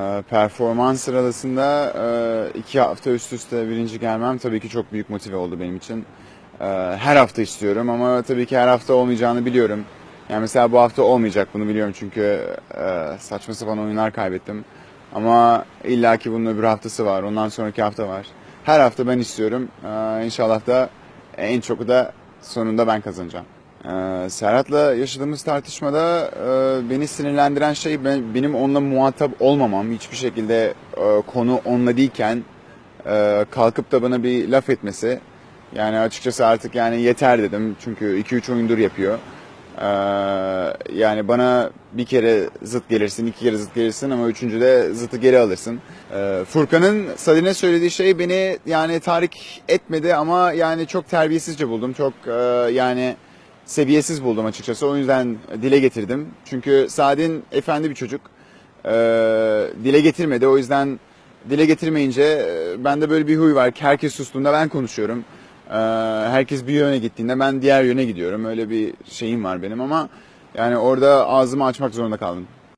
Ee, Performans sırasında e, iki hafta üst üste birinci gelmem tabii ki çok büyük motive oldu benim için. Ee, Her hafta istiyorum ama tabii ki her hafta olmayacağını biliyorum. Yani mesela bu hafta olmayacak bunu biliyorum çünkü e, saçma sapan oyunlar kaybettim. Ama illaki bunun öbür haftası var, ondan sonraki hafta var. Her hafta ben istiyorum. Ee, İnşallah da en çok da sonunda ben kazanacağım. Ee, Serhat'la yaşadığımız tartışmada e, beni sinirlendiren şey ben, benim onunla muhatap olmamam. Hiçbir şekilde e, konu onunla değilken e, kalkıp da bana bir laf etmesi. Yani açıkçası artık yani yeter dedim. Çünkü 2-3 oyundur yapıyor. Ee, yani bana bir kere zıt gelirsin, iki kere zıt gelirsin ama üçüncüde zıtı geri alırsın. Ee, Furkan'ın Sadine söylediği şey beni yani tahrik etmedi ama yani çok terbiyesizce buldum. Çok yani seviyesiz buldum açıkçası. O yüzden dile getirdim. Çünkü Sadin efendi bir çocuk. Ee, dile getirmedi. O yüzden dile getirmeyince e, bende böyle bir huy var. Herkes sustuğunda ben konuşuyorum. Ee, herkes bir yöne gittiğinde ben diğer yöne gidiyorum. Öyle bir şeyim var benim ama yani orada ağzımı açmak zorunda kaldım.